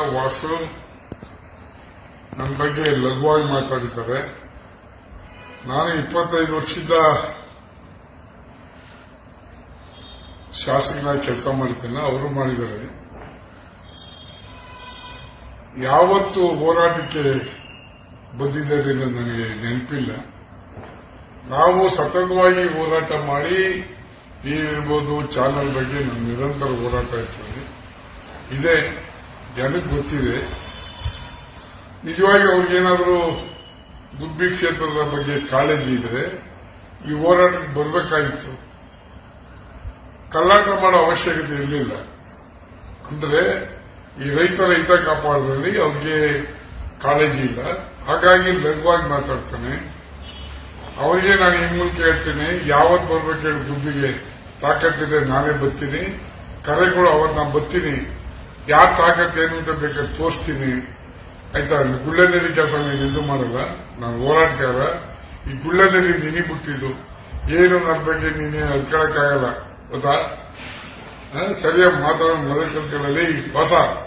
ವಾಸು ನನ್ನ ಬಗ್ಗೆ ಲಘುವಾಗಿ ಮಾತಾಡಿದ್ದಾರೆ. ನಾನು ಇಪ್ಪತ್ತೈದು ವರ್ಷದ ಶಾಸಕನಾಗಿ ಕೆಲಸ ಮಾಡಿದ್ದೇನೆ ಅವರು ಮಾಡಿದ್ದಾರೆ. ಯಾವತ್ತು ಹೋರಾಟಕ್ಕೆ ಬಂದಿದ್ದಾರೆ ನನಗೆ ನೆನಪಿಲ್ಲ. ನಾವು ಸತತವಾಗಿ ಹೋರಾಟ ಮಾಡಿ ಇರ್ಬೋದು ಚಾನಲ್ ಬಗ್ಗೆ ನಮ್ಮ ನಿರಂತರ ಹೋರಾಟ ಇರ್ತದೆ. ಇದೆ. ಜನಕ್ಕೆ ಗೊತ್ತಿದೆ. ನಿಜವಾಗಿ ಅವ್ರಿಗೇನಾದರೂ ಗುಬ್ಬಿ ಕ್ಷೇತ್ರದ ಬಗ್ಗೆ ಕಾಳಜಿ ಇದ್ರೆ ಈ ಹೋರಾಟಕ್ಕೆ ಬರಬೇಕಾಗಿತ್ತು. ಕಳ್ಳಾಟ ಮಾಡೋ ಅವಶ್ಯಕತೆ ಇರಲಿಲ್ಲ. ಅಂದರೆ ಈ ರೈತರ ಹಿತ ಕಾಪಾಡೋದ್ರಲ್ಲಿ ಅವ್ರಿಗೆ ಕಾಳಜಿ ಇಲ್ಲ. ಹಾಗಾಗಿ ಲಘುವಾಗಿ ಮಾತಾಡ್ತಾನೆ. ಅವರಿಗೆ ನಾನು ಈ ಮೂಲಕ ಹೇಳ್ತೀನಿ. ಯಾವತ್ತು ಬರ್ಬೇಕು ಹೇಳಿ ಗುಬ್ಬಿಗೆ ತಾಕತ್ತಿದ್ರೆ ನಾನೇ ಬರ್ತೀನಿ. ಕರೆಗಳು ಅವತ್ತು ನಾನು ಬರ್ತೀನಿ. ಯಾರ ತಾಕತ್ ಏನು ಅಂತ ಬೇಕಾದ್ರೆ ತೋರಿಸ್ತೀನಿ. ಆಯ್ತಾ? ಗುಳ್ಳೆದಲ್ಲಿ ಕೆಲಸ ನೀನು ಇದು ಮಾಡಲ್ಲ. ನಾನು ಹೋರಾಟಗಾರ ಈ ಗುಳ್ಳೆದಲ್ಲಿ ನಿನಗೆ ಬಿಟ್ಟಿದ್ದು ಏನು ನನ್ನ ಬಗ್ಗೆ ನೀನೇ ಅದ್ಕೊಳಕ್ಕಾಗಲ್ಲ ಗೊತ್ತಾ? ಸರಿಯಾಗಿ ಮಾತಾಡೋ ಮೊದಲ ಈ ಹೊಸ